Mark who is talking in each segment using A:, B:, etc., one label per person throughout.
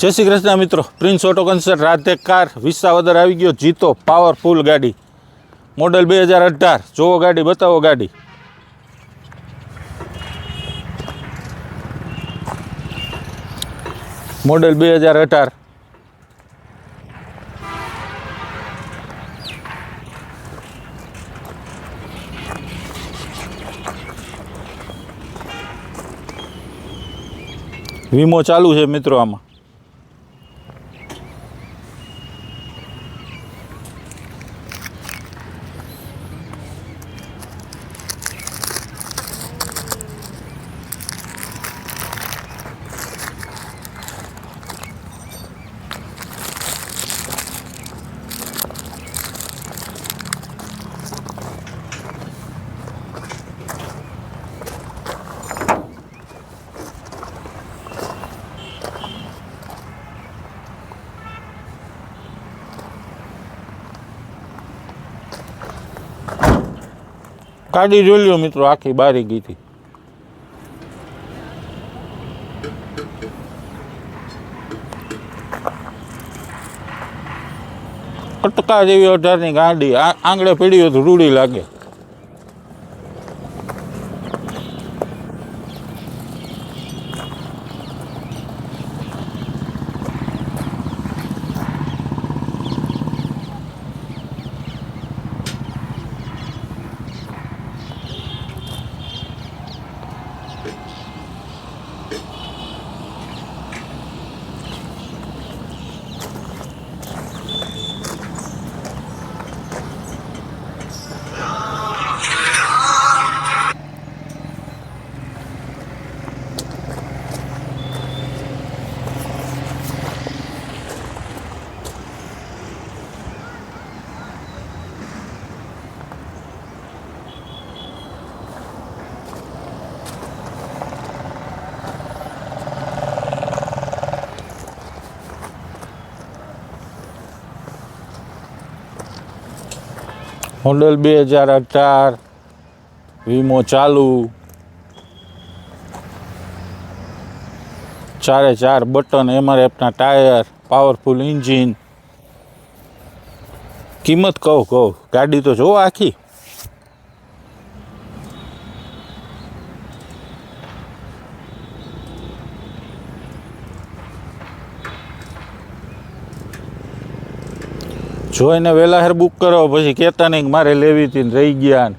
A: જય શ્રી કૃષ્ણ મિત્રો prince auto concert Radhe car Visavadar આવી ગયો જીતો પાવરફુલ ગાડી મોડલ બે હજાર અઢાર જોવો ગાડી બતાવો ગાડી મોડલ બે હજાર અઢાર વીમો ચાલુ છે મિત્રો આમાં ગાડી જોઈ લ્યો મિત્રો, આખી બારી ગઈ હતી કટકા જેવી અઢારની ગાડી આંગળે પડી હોય તો રૂડી લાગે. મોડલ બે હજાર અઢાર, વીમો ચાલુ. ચારે ચાર બટન એમઆરએફના ટાયર પાવરફુલ ઇન્જિન કિંમત કહું કહું. ગાડી તો જોવો આખી. જોઈને વહેલા હેર બુક કરો પછી કહેતા નહીં મારે લેવી હતી ને રહી ગયા ને.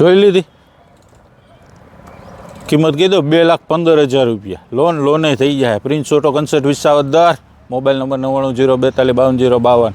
A: જોઈ લીધી? કિંમત કીધો બે લાખ પંદર હજાર રૂપિયા. લોન, લોને થઈ જાય. Prince Auto concern Visavadar. Mobile number નવ્વાણું, જીરો બેતાલીસ, બાવન, જીરો બાવન.